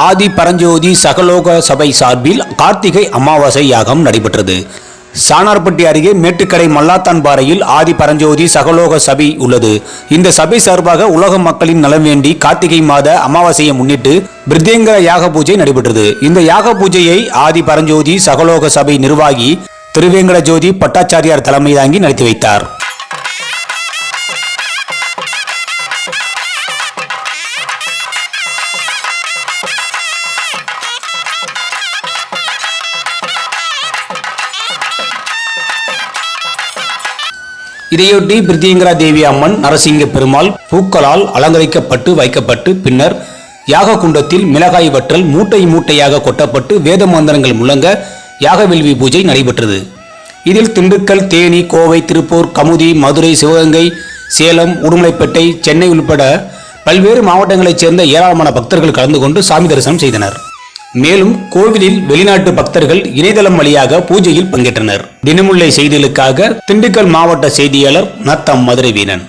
ஆதி பரஞ்சோதி சகலோக சபை சார்பில் கார்த்திகை அமாவாசை யாகம் நடைபெற்றது. சானார்பட்டி அருகே மேட்டுக்கடை மல்லாத்தான் பாறையில் ஆதி பரஞ்சோதி சகலோக சபை உள்ளது. இந்த சபை சார்பாக உலக மக்களின் நலம் வேண்டி கார்த்திகை மாத அமாவாசையை முன்னிட்டு பிரித்யங்கர யாக பூஜை நடைபெற்றது. இந்த யாக பூஜையை ஆதி பரஞ்சோதி சகலோக சபை நிர்வாகி திருவேங்கட ஜோதி பட்டாச்சாரியார் தலைமை தாங்கி நடத்தி வைத்தார். இதையொட்டி பிரித்தியங்கரா தேவி அம்மன் நரசிங்க பெருமாள் பூக்களால் அலங்கரிக்கப்பட்டு வைக்கப்பட்டு பின்னர் யாக குண்டத்தில் மிளகாய் வற்றல் மூட்டை மூட்டையாக கொட்டப்பட்டு வேத மந்திரங்கள் முழங்க யாகவேள்வி பூஜை நடைபெற்றது. இதில் திண்டுக்கல் தேனி கோவை திருப்பூர் கமுதி மதுரை சிவகங்கை சேலம் உடுமலைப்பேட்டை சென்னை உள்பட பல்வேறு மாவட்டங்களைச் சேர்ந்த ஏராளமான பக்தர்கள் கலந்து கொண்டு சாமி தரிசனம் செய்தனர். மேலும் கோவிலில் வெளிநாட்டு பக்தர்கள் இணையதளம் வழியாக பூஜையில் பங்கேற்றனர். தினமுல்லை செய்திகளுக்காக திண்டுக்கல் மாவட்ட செய்தியாளர் நத்தம் மதுரை வீரன்